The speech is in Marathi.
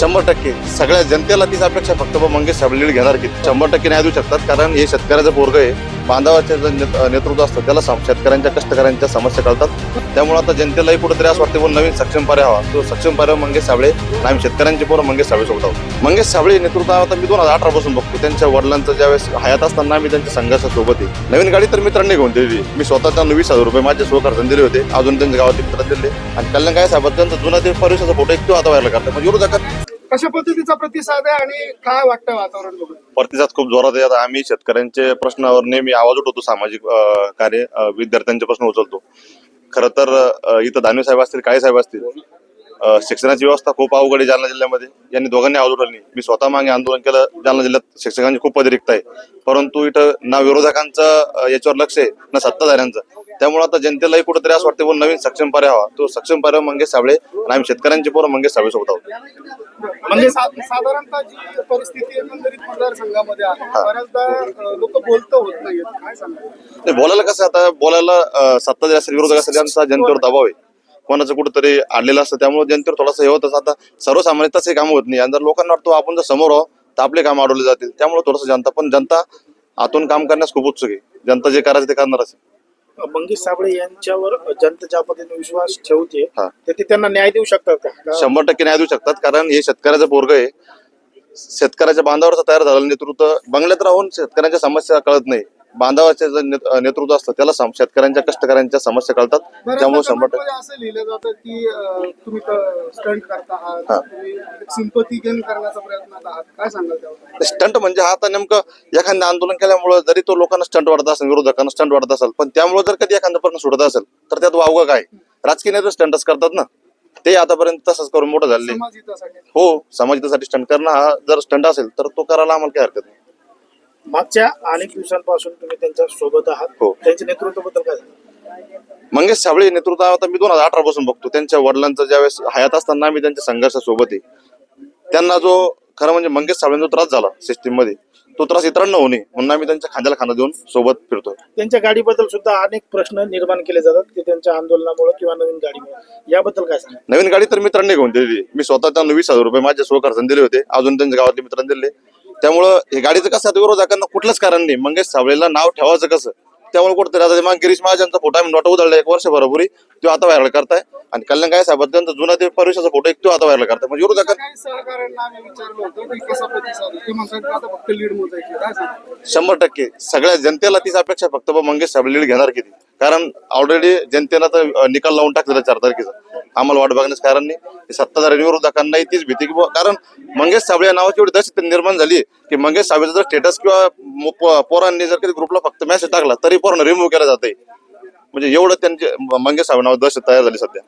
शंभर टक्के. सगळ्या जनतेला तीच अपेक्षा फक्त बा मंगेश साबळे घेणार की शंभर टक्के न्याय देऊ शकतात. कारण हे शेतकऱ्याचं पोरग आहे. बांधवाचे नेतृत्व असतं त्याला शेतकऱ्यांच्या कष्टकऱ्यांच्या समस्या कळतात. त्यामुळे आता जनतेलाही कुठेतरी असं वाटतं पण नवीन सक्षम पर्याय हवा तो सक्षम पर्याय मंगेश साबळे. आणि आम्ही शेतकऱ्यांचे पोरं मंगेश साबळे सोबत आहोत. मंगेश साबळे नेतृत्व आता मी दोन हजार अठरा पासून बघतो. त्यांच्या वडिलांचं ज्यावेळेस हयात असताना आम्ही त्यांच्या संघर्षासोबत आहे नवीन गाडी तर मित्रांनी घेऊन दिली मी स्वतःच्या वीस हजार रुपये माझे स्वखर्चाने दिले होते. अजून त्यांच्या गावातील मित्रांनी दिले. आणि कल्याण काय साहेब त्यांचा जुना ते परिसराचा फोटो एक तो आता व्हायला करतात. म्हणजे विरोधकात कशा पद्धतीचा प्रतिसाद आहे आणि काय वाटतं वातावरण बघून? प्रतिसाद खूप जोरात आहे. आता आम्ही शेतकऱ्यांच्या प्रश्नावर नेहमी आवाज उठवतो सामाजिक अं, कार्य अं, विद्यार्थ्यांचे प्रश्न उचलतो. खर तर अं, इथं दानवे साहेब असतील काळे साहेब असतील शिक्षणाची व्यवस्था खूप अवघड आहे जालना जिल्ह्यामध्ये. यांनी दोघांनी नाही. मी स्वतः मागे आंदोलन केलं. जालना जिल्ह्यात शिक्षकांची खूप पदे रिक्त आहे. परंतु इथं ना विरोधकांचं याच्यावर लक्ष आहे ना सत्ताधाऱ्यांचं. त्यामुळे आता जनतेलाही कुठेतरी असं वाटतं नवीन सक्षम पर्याय हवा. तो सक्षम पर्याय मंगेश साबळे आणि आम्ही शेतकऱ्यांचे पोरं मंगेश साबळे सोबत आहोत. म्हणजे साधारणतः जी परिस्थिती मतदारसंघामध्ये बऱ्याचदा लोक बोलत होत नाही, बोलायला कसं आता? बोलायला सत्ताधारी असेल विरोधक असेल यांचा जनतेवर दबाव आहे. कोणाचं कुठंतरी आणलेलं असतं त्यामुळे जनतेवर थोडासा हे होतं आता सर्वसामान्य तसे काम होत नाही आणि जर लोकांना वाटतं आपण जर समोर आहो तर आपले काम अडवले जातील त्यामुळे थोडंसं जनता पण जनता आतून काम करण्यास खूप उत्सुक आहे जनता जे करायचं ते करणारच आहे. मंगेश साबळे यांच्यावर जनता ज्या पद्धतीने विश्वास ठेवते हा. तर ते त्यांना न्याय देऊ शकतात का? का शंभर टक्के न्याय देऊ शकतात कारण हे शेतकऱ्याचं पोरग आहे शेतकऱ्याच्या बांधावरचं तयार झालेलं नेतृत्व बंगल्यात राहून शेतकऱ्यांच्या समस्या कळत नाही बांधावाचे जे नेत- नेतृत्व असतं त्याला शेतकऱ्यांच्या कष्टकऱ्यांच्या समस्या कळतात. त्यामुळे शंभर टक्के बऱ्याचदा असं लिहिलं जातं की अं, तुम्ही स्टंट करता आहात हा. तुम्ही सिंपती गेन करण्याचा प्रयत्नात आहात. काय सांगाल त्यावर स्टंट म्हणजे हा आता नेमकं एखादं आंदोलन केल्यामुळे जरी तो लोकांना स्टंट वाटत असेल विरोधकांना स्टंट वाटत असेल पण त्यामुळे जर कधी एखादा प्रश्न सुटत असेल तर त्यात वावगं काय? राजकीय नेते स्टंटच करतात ना. ते आतापर्यंत तसंच करून मोठं झाले समाज हितासाठी. हो समाजासाठी स्टंट करणं हा जर स्टंट असेल तर तो करायला आम्हाला काही हरकत नाही. मागच्या अनेक दिवसांपासून तुम्ही त्यांच्यासोबत आहात. हो. त्यांच्या नेतृत्वाबद्दल काय सांगाल? मंगेश साबळे नेतृत्व आता मी दोन हजार अठरा पासून बघतो. त्यांच्या वडिलांचं ज्यावेळेस हयात असताना आम्ही त्यांच्या संघर्षासोबत आहे. त्यांना जो खरं म्हणजे मंगेश साबळेंचा जो त्रास झाला सिस्टीममध्ये तो त्रास इतरांना होणे म्हणून आम्ही त्यांच्या खांद्याला खांदा देऊन सोबत फिरतोय. त्यांच्या गाडीबद्दल सुद्धा अनेक प्रश्न निर्माण केले जातात की त्यांच्या आंदोलनामुळे किंवा नवीन गाडीमुळे. याबद्दल काय सांगाल? नवीन गाडी तर मित्रांनी घेऊन दिली मी स्वतः त्यांना वीस हजार रुपये माझ्या स्वखर्चाने दिले होते. अजून त्यांच्या गावातले मित्रांनी दिले. त्यामुळं हे गाडीचं कसं विरोधकांना कुठलंच कारण नाही. मंगेश साबळेला नाव ठेवायचं कसं? त्यामुळे कुठेतरी आता मग गिरीश महाजनचा फोटो आम्ही नोटा उधळला एक वर्षभरापूर्वी तो आता व्हायरल करताय. आणि कल्याण काय साहेब त्यांचा जुना ते परिसराचा फोटो एक तो आता व्हायरल करताय. म्हणजे विरोधकांना शंभर टक्के. सगळ्या जनतेला तीच अपेक्षा फक्त मंगेश साबळे लीड घेणार किती? कारण ऑलरेडी जनतेनं तर निकाल लावून टाकलेला चार तारखेचा. आम्हाला वाट बघण्याचं कारण नाही. हे सत्ताधारी विरोधकांनाही तीच भीती की बुवा- कारण मंगेश साबळे या नावाची एवढी दहशत निर्माण झाली की मंगेश साबळेचा जर स्टेटस किंवा पोरांनी जर कधी ग्रुपला फक्त मेसेज टाकला तरी पोरांना रिमूव्ह केला जाते म्हणजे एवढं त्यांचे मंगेश साबळे नाव दहशत तयार झाली सध्या.